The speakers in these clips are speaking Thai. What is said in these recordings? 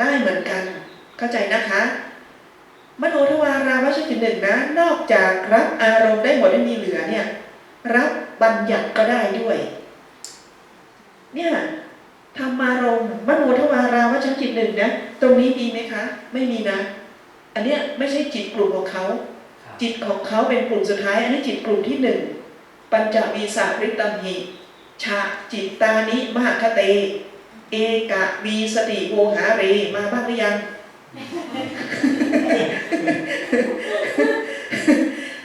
ได้เหมือนกัน เข้าใจนะคะ มโนทวาราวชจิตหนึ่งนะ นอกจากรับอารมณ์ได้หมดไม่มีเหลือเนี่ย รับบัญญัติก็ได้ด้วย เนี่ยธรรมารมณ์มโนทวาราวชจิตหนึ่งนะตรงนี้มีไหมคะ ไม่มีนะ อันเนี้ยไม่ใช่จิตกลุ่มของเขาครับจิตของเขาเป็นกลุ่มสุดท้าย อันนี้จิตกลุ่มที่หนึ่งปัญจวีสาริตัมหิชาจิตตานิมหคเต เอกะวีสติโวหาเรมาบ้างหรือยัง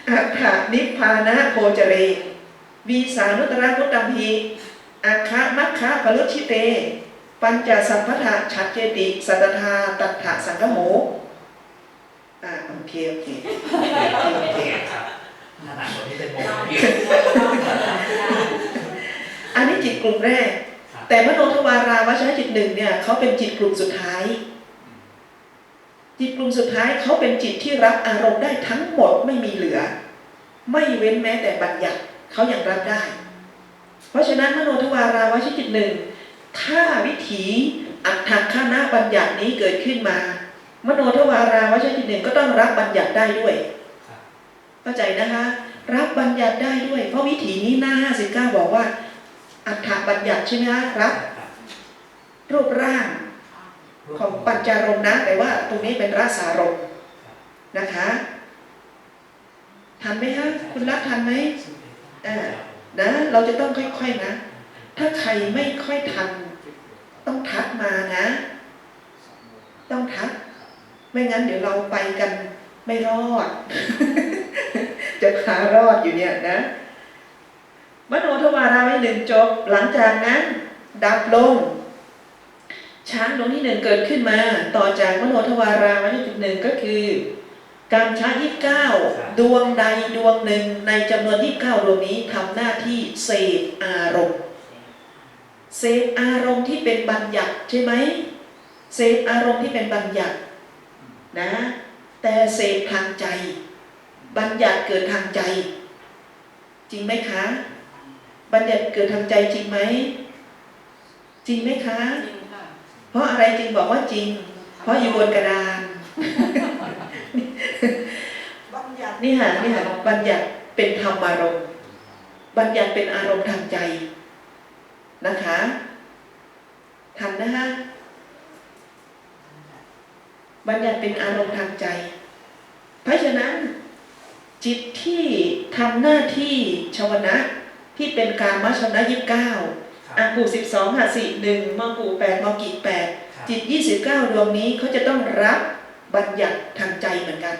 อัฏฐนิพพานะโคจเรวีสานุตระมุตตัมหิอาคะมัคคะปรุชิเต ปัญจสัมพัทธะชัดเจติสัตถาตัฏฐะสังกโหอ่าโอเคโอเคโอเคครับขนาดคนที่เป็นโมเดลอันนี้จิตกลุ่มแรกครับ แต่มโนทวาราวชนะจิตหนึ่งเนี่ยเขาเป็นจิตกลุ่มสุดท้าย จิตกลุ่มสุดท้ายเขาเป็นจิตที่รับอารมณ์ได้ทั้งหมดไม่มีเหลือ ไม่เว้นแม้แต่บัญญัติเขายังรับได้ เพราะฉะนั้นมโนทวาราวชนะจิตหนึ่งถ้าวิถีอัตถคณะบัญญัตินี้เกิดขึ้นมา มโนทวาราวชนะจิตหนึ่งก็ต้องรับบัญญัติได้ด้วยเข้าใจนะคะ รับบัญญัติได้ด้วย เพราะวิถีนี้หน้า59บอกว่า อัฏฐบัญญัติใช่ไหมคะรับครับรูปร่างของปัญจารมณ์นะแต่ว่าตรงนี้เป็นรสารมณ์นะคะทันไหมฮะคุณรับทันไหมอ่านะเราจะต้องค่อยๆนะ ถ้าใครไม่ค่อยทัน ต้องทักมานะ ต้องทัก ไม่งั้นเดี๋ยวเราไปกันไม่รอด จะพารอดอยู่เนี่ยนะ มโนทวาราไว้หนึ่งจบ หลังจากนั้น ดับลง ช้างดวงที่หนึ่งเกิดขึ้นมา ต่อจากมโนทวาราไว้ที่หนึ่งก็คือการช้างยี่สิบเก้าดวงใดดวงหนึ่งในจำนวนยี่สิบเก้าดวงนี้ทำหน้าที่เสพอารมณ์เสพอารมณ์ที่เป็นบัญญัติใช่ไหมเสพอารมณ์ที่เป็นบัญญัตินะ แต่เสพทางใจ บัญญัติเกิดทางใจ จริงไหมคะ บัญญัติเกิดทางใจจริงไหม จริงไหมคะ จริงค่ะ เพราะอะไรจึงบอกว่าจริง เพราะอยู่บนกระดานบัญญัตินี่ค่ะนี่ค่ะบัญญัติเป็นธรรมารมณ์ บัญญัติเป็นอารมณ์ทางใจนะคะ ทันนะฮะบัญญัติเป็นอารมณ์ทางใจ เพราะฉะนั้น จิตที่ทำหน้าที่ชวนะ ที่เป็นการมัชนะยิบเก้าอากูสิบสองหาสิหนึ่งมอกูแปดมอกีแปดจิต29ดวงนี้เขาจะต้องรับบัญญัติทางใจเหมือนกัน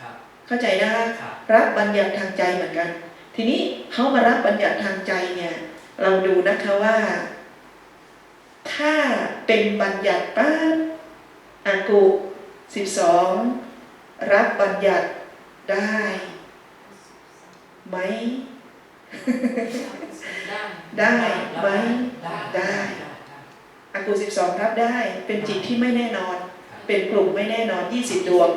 ครับเข้าใจนะคะครับรับบัญญัติทางใจเหมือนกัน ทีนี้เขามารับบัญญัติทางใจเนี่ยเราดูนะคะว่า ถ้าเป็นบัญญัติปั๊บอากุ12รับบัญญัติได้ไหม ได้ได้ไหมได้อากุ12รับได้ เป็นจิตที่ไม่แน่นอน เป็นกลุ่มไม่แน่นอน20ดวง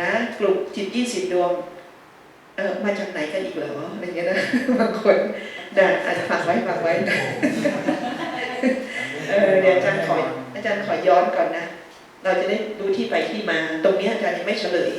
นะกลุ่มจิตยี่สิบดวงเออมาจากไหนกันอีกเหรออะไรเงี้ยนะบางคนนะอาจจะฝากไว้ฝากไว้นะเออเดี๋ยวอาจารย์ขออาจารย์ขอย้อนก่อนนะ เราจะได้ดูที่ไปที่มา ตรงนี้อาจารย์ยังไม่เฉลย